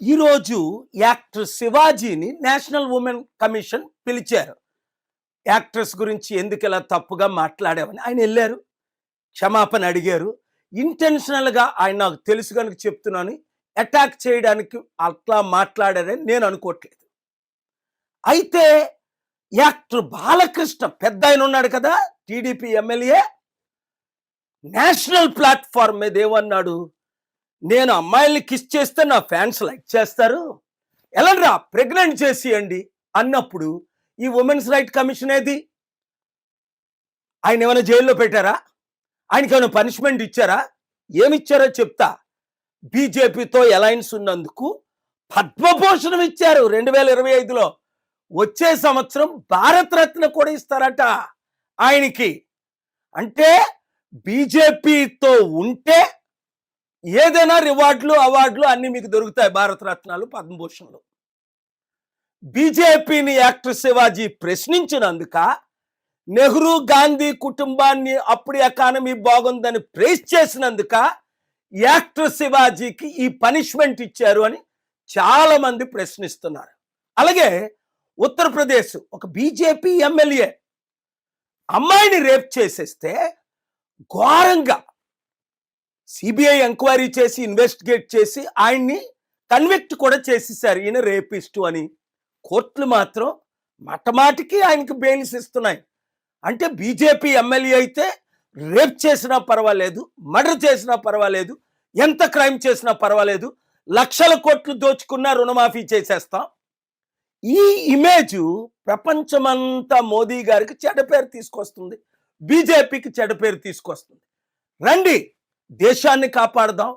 ఈరోజు యాక్టర్ శివాజీని national women commission పిలిచారు. యాక్ట్రెస్ గురించి ఎందుకు ఇలా తప్పుగా మాట్లాడామని ఆయన వెళ్ళారు క్షమాపణ అడిగారు. ఇంటెన్షనల్గా ఆయన నాకు తెలుసు కనుక చెప్తున్నాను అటాక్ చేయడానికి అట్లా మాట్లాడారని నేను అనుకోవట్లేదు. అయితే యాక్టర్ బాలకృష్ణ పెద్ద ఆయన ఉన్నాడు కదా టీడీపీ ఎమ్మెల్యే నేషనల్ ప్లాట్ఫామ్ మీద ఏమన్నాడు? నేను అమ్మాయిల్ని కిస్ చేస్తే నా ఫ్యాన్స్ లైక్ చేస్తారు. ఎలాంటిరా ప్రెగ్నెంట్ చేసియండి అన్నప్పుడు ఈ ఉమెన్స్ రైట్ కమిషన్ ఏది? ఆయన ఏమైనా జైల్లో పెట్టారా? ఆయనకి ఏమైనా పనిష్మెంట్ ఇచ్చారా? ఏమిచ్చారో చెప్తా. బీజేపీతో అలయన్స్ ఉన్నందుకు పద్మభూషణం ఇచ్చారు రెండు వేల ఇరవై ఐదులో. వచ్చే సంవత్సరం భారతరత్న కూడా ఇస్తారట ఆయనకి. అంటే బీజేపీతో ఉంటే ఏదైనా రివార్డులు అవార్డులు అన్నీ మీకు దొరుకుతాయి భారతరత్నాలు పద్మభూషణ్లు. బీజేపీని యాక్టర్ శివాజీ ప్రశ్నించినందుక నెహ్రూ గాంధీ కుటుంబాన్ని అప్పుడు ఎకానమీ బాగుందని ప్రేస్ చేసినందుక యాక్టర్ శివాజీకి ఈ పనిష్మెంట్ ఇచ్చారు అని చాలామంది ప్రశ్నిస్తున్నారు. అలాగే ఉత్తరప్రదేశ్ ఒక బీజేపీ ఎమ్మెల్యే అమ్మాయిని రేప్ చేసేస్తే ఘోరంగా సిబిఐ ఎంక్వైరీ చేసి ఇన్వెస్టిగేట్ చేసి ఆయన్ని కన్విక్ట్ కూడా చేసేసారు. ఈయన రేపిస్టు అని. కోర్టులు మాత్రం మటమాటికి ఆయనకి బెయిల్స్ ఇస్తున్నాయి. అంటే బీజేపీ ఎమ్మెల్యే అయితే రేప్ చేసినా పర్వాలేదు మర్డర్ చేసినా పర్వాలేదు ఎంత క్రైమ్ చేసినా పర్వాలేదు లక్షల కోట్లు దోచుకున్నా రుణమాఫీ చేసేస్తాం. ఈ ఇమేజ్ ప్రపంచమంతా మోదీ గారికి చెడ్డ పేరు తీసుకొస్తుంది. బీజేపీకి చెడ్డ పేరు తీసుకొస్తుంది. రండి దేశాన్ని కాపాడదాం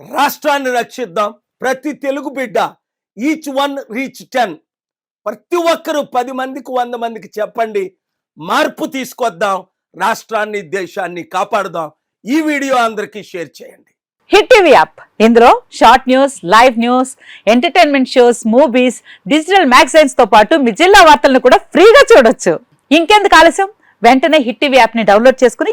రాష్ట్రాన్ని రక్షిద్దాం. ప్రతి తెలుగు బిడ్డ ఈచ్ వన్ రీచ్ టెన్ ప్రతి ఒక్కరూ పది మందికి వంద మందికి చెప్పండి మార్పు తీసుకొద్దాం రాష్ట్రాన్ని దేశాన్ని కాపాడదాం. ఈ వీడియో అందరికీ షేర్ చేయండి. Hit TV app. ఇందులో short news live news entertainment shows movies digital మ్యాగజైన్స్తో పాటు మీ జిల్లా వార్తలను కూడా ఫ్రీగా చూడొచ్చు. ఇంకెందుకు ఆలస్యం? వెంటనే హిట్ టీవీ యాప్ని డౌన్లోడ్ చేసుకుని